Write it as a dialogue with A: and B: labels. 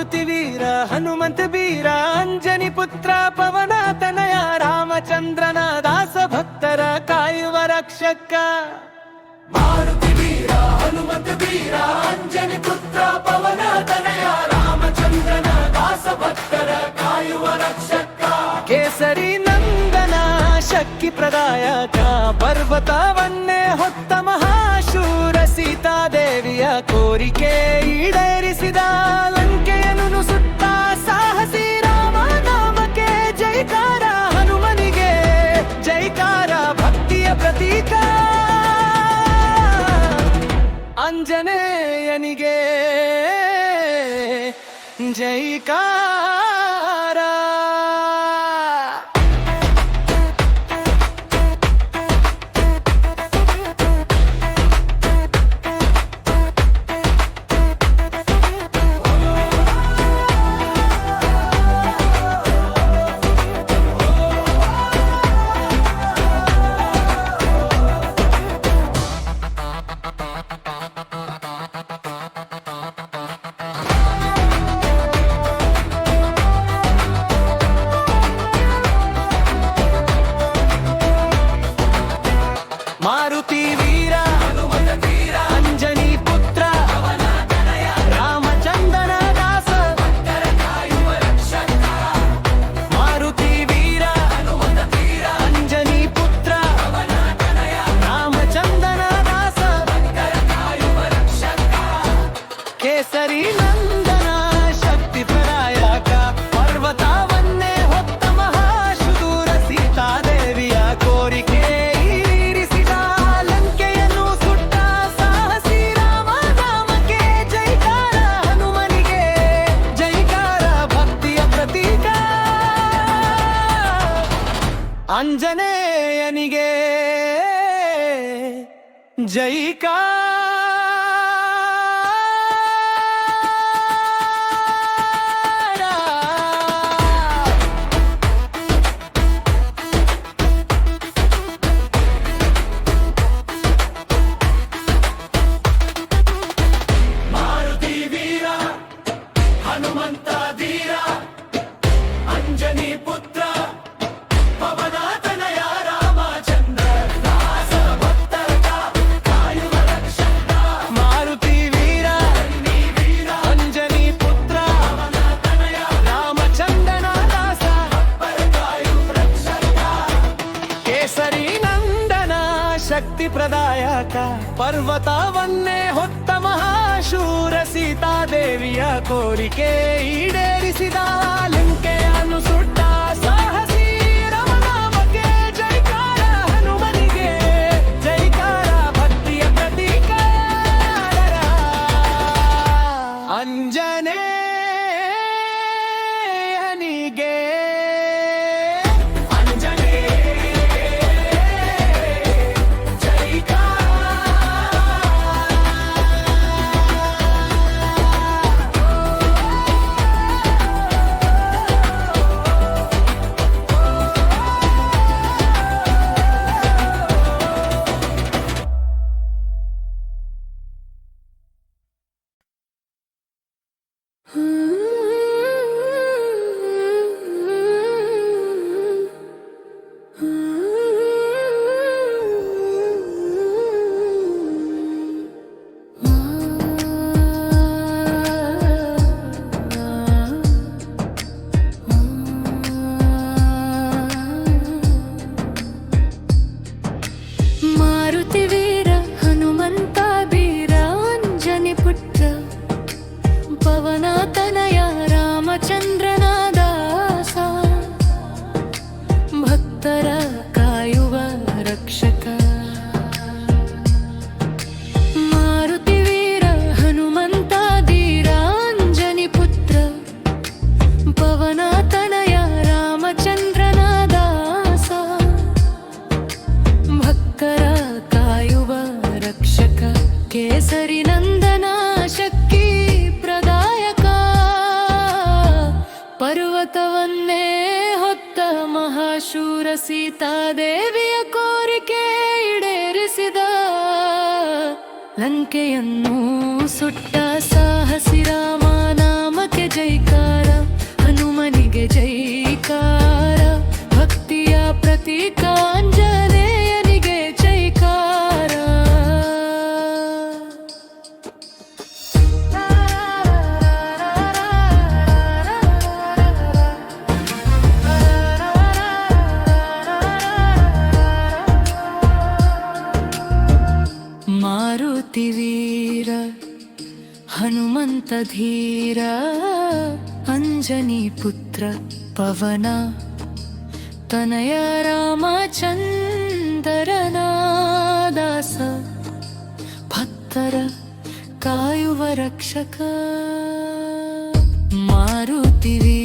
A: ಮಾರುತಿ ವೀರ ಹನುಮಂತ ಬೀರ ಅಂಜನಿ ಪುತ್ರ ಪವನ ತನಯ ರಾಮಚಂದ್ರನ ದಾಸ ಭಕ್ತರ ಕಾಯುವ ರಕ್ಷಕ ಮಾರುತಿ ವೀರ ಹನುಮಂತ ಬೀರ ಅಂಜನಿ ಪುತ್ರ ಪವನ ತನಯ ರಾಮಚಂದ್ರನ ದಾಸ ಭಕ್ತರ ಕಾಯುವ ರಕ್ಷಕ ಕೇಸರಿ ನಂದನ ಶಕ್ತಿ ಪ್ರದಾಯಕ ಪರ್ವತವನ್ನೇ ಹೊತ್ತ ಮಹಾಶೂರ ಸೀತಾದೇವಿಯ ಕೋರಿಕೆ ಈಡೇರಿಸಿದ ಆಂಜನೇಯನಿಗೆ ಜೈಕಾ ಅಂಜನೇಯನಿಗೆ ಜೈಕಾ ಪರ್ವತವನ್ನೇ ಹೊತ್ತ ಮಹಾಶೂರ ಸೀತಾದೇವಿಯ ಕೋರಿಕೆ ಈಡೇರಿಸಿದ ಲಂಕೆಯನ್ನು ಸುಟ್ಟ
B: ಪವನ ತನಯ ರಾಮಚಂದ್ರನ ಭಕ್ತರ ಕಾಯುವ ರಕ್ಷಕ ಕೇಸರಿ ನಂದನ ಶಕ್ತಿ ಪ್ರದಾಯಕ. ಪರ್ವತವನ್ನೇ ಹೊತ್ತ ಮಹಾಶೂರ ಸೀತಾದೇವಿಯ ಕೋರಿಕೆ ಈಡೇರಿಸಿದ. ಲಂಕೆಯನ್ನು ಸುಟ್ಟ ಸಾಹಸಿ वीर हनुमन्त धीर अञ्जनीपुत्र पवन तनय रामचन्दरनादास भक्तर कायुवरक्षक मारुतिवी